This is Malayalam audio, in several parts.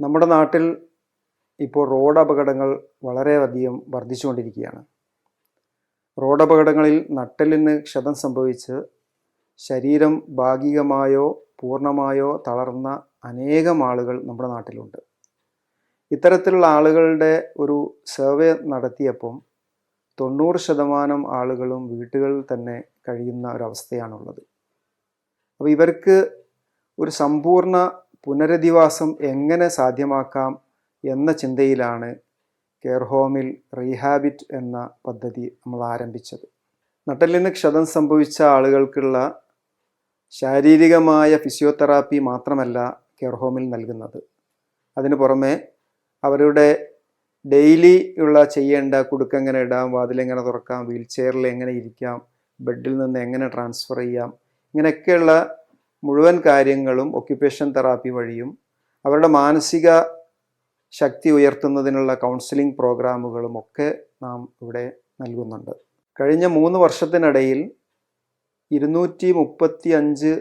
നമ്മുടെ നാട്ടിൽ ഇപ്പോൾ റോഡ് അപകടങ്ങൾ വളരെയധികം വർദ്ധിച്ചുകൊണ്ടിരിക്കുകയാണ്. റോഡ് അപകടങ്ങളിൽ നട്ടലിന് ക്ഷതം സംഭവിച്ച് ശരീരം ഭാഗികമായോ പൂർണമായോ തളർന്ന അനേകം ആളുകൾ നമ്മുടെ നാട്ടിലുണ്ട്. ഇത്തരത്തിലുള്ള ആളുകളുടെ ഒരു സർവേ നടത്തിയപ്പം തൊണ്ണൂറ് ശതമാനം ആളുകളും വീട്ടുകളിൽ തന്നെ കഴിയുന്ന ഒരവസ്ഥയാണുള്ളത്. അപ്പോൾ ഇവർക്ക് ഒരു സമ്പൂർണ പുനരധിവാസം എങ്ങനെ സാധ്യമാക്കാം എന്ന ചിന്തയിലാണ് കെയർ ഹോമിൽ റീഹാബിറ്റ് എന്ന പദ്ധതി നമ്മൾ ആരംഭിച്ചത്. നട്ടലിന് ക്ഷതം സംഭവിച്ച ആളുകൾക്കുള്ള ശാരീരികമായ ഫിസിയോതെറാപ്പി മാത്രമല്ല കെയർ ഹോമിൽ നൽകുന്നത്. അതിനു പുറമെ അവരുടെ ഡെയിലി ഉള്ള ചെയ്യേണ്ട കുടുക്കെങ്ങനെ ഇടാം വാതിലെങ്ങനെ തുറക്കാം വീൽ ചെയറിൽ എങ്ങനെ ഇരിക്കാം ബെഡിൽ നിന്ന് എങ്ങനെ ട്രാൻസ്ഫർ ചെയ്യാം ഇങ്ങനെയൊക്കെയുള്ള മുഴുവൻ കാര്യങ്ങളും ഒക്യുപ്പേഷൻ തെറാപ്പി വഴിയും അവരുടെ മാനസിക ശക്തി ഉയർത്തുന്നതിനുള്ള കൗൺസിലിംഗ് പ്രോഗ്രാമുകളും ഒക്കെ നാം ഇവിടെ നൽകുന്നുണ്ട്. കഴിഞ്ഞ മൂന്ന് വർഷത്തിനിടയിൽ ഇരുന്നൂറ്റി മുപ്പത്തി അഞ്ച്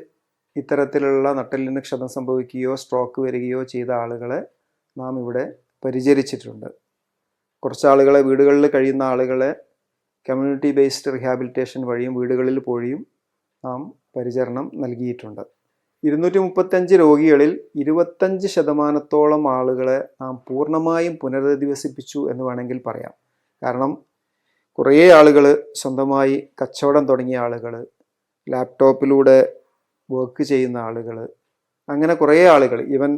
ഇത്തരത്തിലുള്ള നട്ടലിന് ക്ഷതം സംഭവിക്കുകയോ സ്ട്രോക്ക് വരികയോ ചെയ്ത ആളുകളെ നാം ഇവിടെ പരിചരിച്ചിട്ടുണ്ട്. കുറച്ച് ആളുകളെ വീടുകളിൽ കഴിയുന്ന ആളുകളെ കമ്മ്യൂണിറ്റി ബേസ്ഡ് റീഹാബിലിറ്റേഷൻ വഴിയും വീടുകളിൽ പോഴിയും നാം പരിചരണം നൽകിയിട്ടുണ്ട്. ഇരുന്നൂറ്റി മുപ്പത്തഞ്ച് രോഗികളിൽ ഇരുപത്തഞ്ച് ശതമാനത്തോളം ആളുകളെ നാം പൂർണമായും പുനരധിവസിപ്പിച്ചു എന്ന് വേണമെങ്കിൽ പറയാം. കാരണം കുറേ ആളുകൾ സ്വന്തമായി കച്ചവടം തുടങ്ങിയ ആളുകൾ ലാപ്ടോപ്പിലൂടെ വർക്ക് ചെയ്യുന്ന ആളുകൾ അങ്ങനെ കുറേ ആളുകൾ ഈവൻ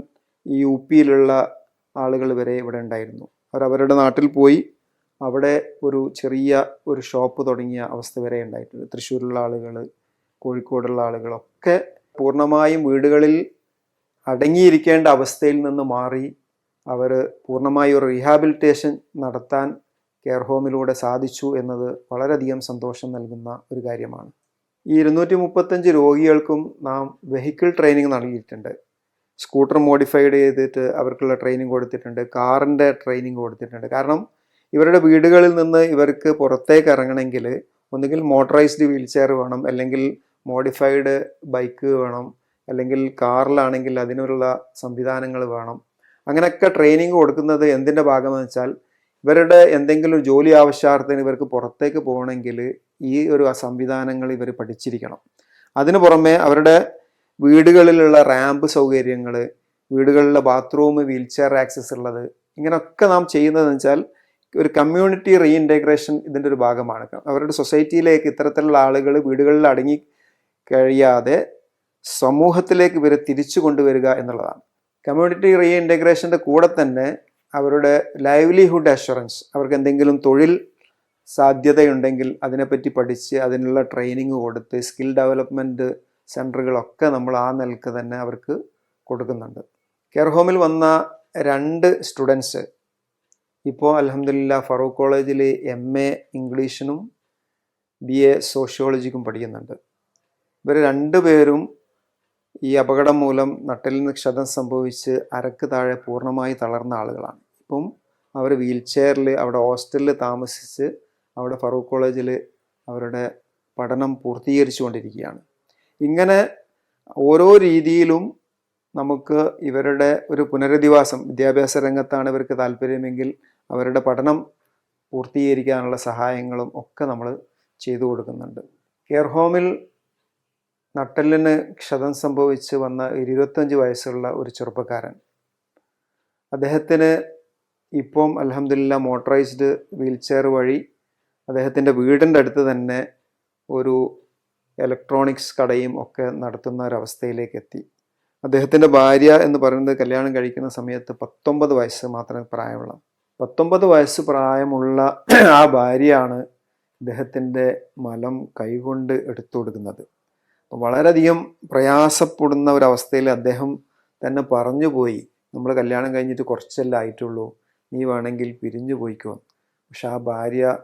ഈ യു പിയിലുള്ള ആളുകൾ വരെ ഇവിടെ ഉണ്ടായിരുന്നു. അവർ അവരുടെ നാട്ടിൽ പോയി അവിടെ ഒരു ചെറിയ ഒരു ഷോപ്പ് തുടങ്ങിയ അവസ്ഥ വരെ ഉണ്ടായിട്ടുണ്ട്. തൃശ്ശൂരിലുള്ള ആളുകൾ കോഴിക്കോടുള്ള ആളുകളൊക്കെ പൂർണമായും വീടുകളിൽ അടങ്ങിയിരിക്കേണ്ട അവസ്ഥയിൽ നിന്ന് മാറി അവർ പൂർണമായി ഒരു റീഹാബിലിറ്റേഷൻ നടത്താൻ കെയർ ഹോമിലൂടെ സാധിച്ചു എന്നത് വളരെയധികം സന്തോഷം നൽകുന്ന ഒരു കാര്യമാണ്. ഈ ഇരുന്നൂറ്റി മുപ്പത്തഞ്ച് രോഗികൾക്കും നാം വെഹിക്കിൾ ട്രെയിനിങ് നൽകിയിട്ടുണ്ട്. സ്കൂട്ടർ മോഡിഫൈഡ് ചെയ്തിട്ട് അവർക്കുള്ള ട്രെയിനിങ് കൊടുത്തിട്ടുണ്ട്. കാറിന്റെ ട്രെയിനിങ് കൊടുത്തിട്ടുണ്ട്. കാരണം ഇവരുടെ വീടുകളിൽ നിന്ന് ഇവർക്ക് പുറത്തേക്ക് ഇറങ്ങണമെങ്കിൽ ഒന്നുകിൽ മോട്ടറൈസ്ഡ് വീൽ ചെയർ വേണം അല്ലെങ്കിൽ മോഡിഫൈഡ് ബൈക്ക് വേണം അല്ലെങ്കിൽ കാറിലാണെങ്കിൽ അതിനുള്ള സംവിധാനങ്ങൾ വേണം. അങ്ങനെയൊക്കെ ട്രെയിനിങ് കൊടുക്കുന്നത് എന്തിന്റെ ഭാഗമെന്ന് വെച്ചാൽ ഇവരുടെ എന്തെങ്കിലും ജോലി ആവശ്യാർത്ഥത്തിന് ഇവർക്ക് പുറത്തേക്ക് പോകണമെങ്കിൽ ഈ ഒരു സംവിധാനങ്ങൾ ഇവർ പഠിച്ചിരിക്കണം. അതിനു പുറമെ അവരുടെ വീടുകളിലുള്ള റാമ്പ് സൗകര്യങ്ങൾ വീടുകളിലെ ബാത്റൂം വീൽ ചെയർ ആക്സസ് ഉള്ളത് ഇങ്ങനെയൊക്കെ നാം ചെയ്യുന്നതെന്ന് വെച്ചാൽ ഒരു കമ്മ്യൂണിറ്റി റീഇന്റഗ്രേഷൻ ഇതിന്റെ ഒരു ഭാഗമാണ്. അവരുടെ സൊസൈറ്റിയിലേക്ക് ഇത്തരത്തിലുള്ള ആളുകൾ വീടുകളിൽ അടങ്ങി കഴിയാതെ സമൂഹത്തിലേക്ക് ഇവരെ തിരിച്ചു കൊണ്ടുവരിക എന്നുള്ളതാണ്. കമ്മ്യൂണിറ്റി റീ ഇന്റഗ്രേഷന്റെ കൂടെ തന്നെ അവരുടെ ലൈവ്ലിഹുഡ് അഷുറൻസ് അവർക്ക് എന്തെങ്കിലും തൊഴിൽ സാധ്യതയുണ്ടെങ്കിൽ അതിനെപ്പറ്റി പഠിച്ച് അതിനുള്ള ട്രെയിനിങ് കൊടുത്ത് സ്കിൽ ഡെവലപ്മെന്റ് സെന്ററുകളൊക്കെ നമ്മൾ ആ നിലയ്ക്ക് തന്നെ അവർക്ക് കൊടുക്കുന്നുണ്ട്. കെയർ ഹോമിൽ വന്ന രണ്ട് സ്റ്റുഡൻസ് ഇപ്പോൾ അലഹമില്ല ഫറൂഖ് കോളേജിൽ എം എ ഇംഗ്ലീഷിനും ബി എ സോഷ്യോളജിക്കും പഠിക്കുന്നുണ്ട്. ഇവർ രണ്ടുപേരും ഈ അപകടം മൂലം നട്ടലിന് ക്ഷതം സംഭവിച്ച് അരക്ക് താഴെ പൂർണമായി തളർന്ന ആളുകളാണ്. ഇപ്പം അവർ വീൽ ചെയറിൽ അവിടെ ഹോസ്റ്റലിൽ താമസിച്ച് അവിടെ ഫറൂഖ് കോളേജിൽ അവരുടെ പഠനം പൂർത്തീകരിച്ചു കൊണ്ടിരിക്കുകയാണ് ഇങ്ങനെ ഓരോ രീതിയിലും നമുക്ക് ഇവരുടെ ഒരു പുനരധിവാസം വിദ്യാഭ്യാസ രംഗത്താണ് ഇവർക്ക് താല്പര്യമെങ്കിൽ അവരുടെ പഠനം പൂർത്തീകരിക്കാനുള്ള സഹായങ്ങളും ഒക്കെ നമ്മൾ ചെയ്തു കൊടുക്കുന്നുണ്ട്. കെയർ ഹോമിൽ നട്ടെല്ലിന് ക്ഷതം സംഭവിച്ച് വന്ന ഒരു ഇരുപത്തഞ്ച് വയസ്സുള്ള ഒരു ചെറുപ്പക്കാരൻ. അദ്ദേഹത്തിന് ഇപ്പം അലഹമില്ല മോട്ടറൈസ്ഡ് വീൽ ചെയർ വഴി അദ്ദേഹത്തിന്റെ വീടിന്റെ അടുത്ത് തന്നെ ഒരു ഇലക്ട്രോണിക്സ് കടയും ഒക്കെ നടത്തുന്ന ഒരവസ്ഥയിലേക്ക് എത്തി. അദ്ദേഹത്തിന്റെ ഭാര്യ എന്ന് പറയുന്നത് കല്യാണം കഴിക്കുന്ന സമയത്ത് പത്തൊമ്പത് വയസ്സ് മാത്രമേ പ്രായമുള്ള. പത്തൊമ്പത് വയസ്സ് പ്രായമുള്ള ആ ഭാര്യയാണ് ഇദ്ദേഹത്തിന്റെ മലം കൈകൊണ്ട് എടുത്തു കൊടുക്കുന്നത്. വളരെയധികം പ്രയാസപ്പെടുന്ന ഒരവസ്ഥയിൽ അദ്ദേഹം തന്നെ പറഞ്ഞു പോയി. നമ്മൾ കല്യാണം കഴിഞ്ഞിട്ട് കുറച്ചല്ലേ ആയിട്ടുള്ളൂ. നീ വേണമെങ്കിൽ പിരിഞ്ഞു പോയിക്കോ. പക്ഷെ ആ ഭാര്യ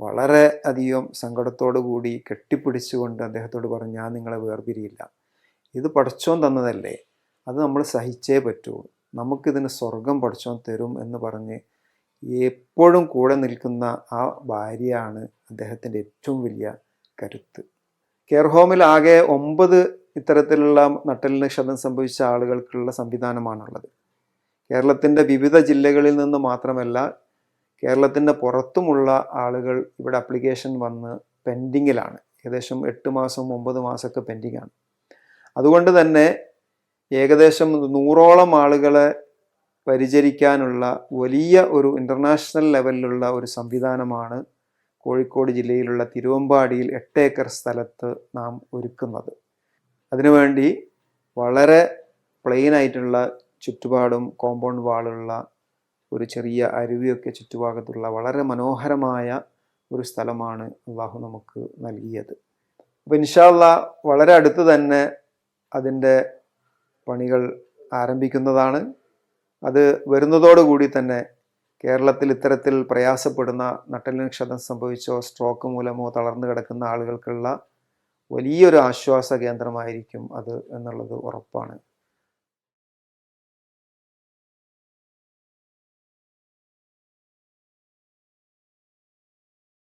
വളരെ അധികം സങ്കടത്തോടു കൂടി കെട്ടിപ്പിടിച്ചുകൊണ്ട് അദ്ദേഹത്തോട് പറഞ്ഞു ഞാൻ നിങ്ങളെ വേർപിരിയില്ല. ഇത് പഠിച്ചോൻ തന്നതല്ലേ. അത് നമ്മൾ സഹിച്ചേ പറ്റൂ. നമുക്കിതിന് സ്വർഗം പഠിച്ചോൻ തരും എന്ന് പറഞ്ഞ് എപ്പോഴും കൂടെ നിൽക്കുന്ന ആ ഭാര്യയാണ് അദ്ദേഹത്തിന്റെ ഏറ്റവും വലിയ കരുത്ത്. കെയർ ഹോമിൽ ആകെ ഒമ്പത് ഇത്തരത്തിലുള്ള നട്ടലിന് ക്ഷതം സംഭവിച്ച ആളുകൾക്കുള്ള സംവിധാനമാണുള്ളത്. കേരളത്തിന്റെ വിവിധ ജില്ലകളിൽ നിന്ന് മാത്രമല്ല കേരളത്തിന്റെ പുറത്തുമുള്ള ആളുകൾ ഇവിടെ അപ്ലിക്കേഷൻ വന്ന് പെൻഡിങ്ങിലാണ് ഏകദേശം എട്ട് മാസം ഒമ്പത് മാസമൊക്കെ പെൻഡിങ്ങാണ് അതുകൊണ്ട് തന്നെ ഏകദേശം നൂറോളം ആളുകളെ പരിചരിക്കാനുള്ള വലിയ ഒരു ഇന്റർനാഷണൽ ലെവലിലുള്ള ഒരു സംവിധാനമാണ് കോഴിക്കോട് ജില്ലയിലുള്ള തിരുവമ്പാടിയിൽ എട്ട് ഏക്കർ സ്ഥലത്ത് നാം ഒരുക്കുന്നത്. അതിനുവേണ്ടി വളരെ പ്ലെയിൻ ആയിട്ടുള്ള ചുറ്റുപാടും കോമ്പൗണ്ട് വാളുള്ള ഒരു ചെറിയ അരുവിയൊക്കെ ചുറ്റുഭാഗത്തുള്ള വളരെ മനോഹരമായ ഒരു സ്ഥലമാണ് അള്ളാഹു നമുക്ക് നൽകിയത്. അപ്പോൾ ഇൻഷാല്ല വളരെ അടുത്ത് തന്നെ അതിന്റെ പണികൾ ആരംഭിക്കുന്നതാണ്. അത് വരുന്നതോടുകൂടി തന്നെ കേരളത്തിൽ ഇത്തരത്തിൽ പ്രയാസപ്പെടുന്ന നട്ടലിന് ക്ഷതം സംഭവിച്ചോ സ്ട്രോക്ക് മൂലമോ തളർന്നു കിടക്കുന്ന ആളുകൾക്കുള്ള വലിയൊരു ആശ്വാസ കേന്ദ്രമായിരിക്കും അത് എന്നുള്ളത് ഉറപ്പാണ്.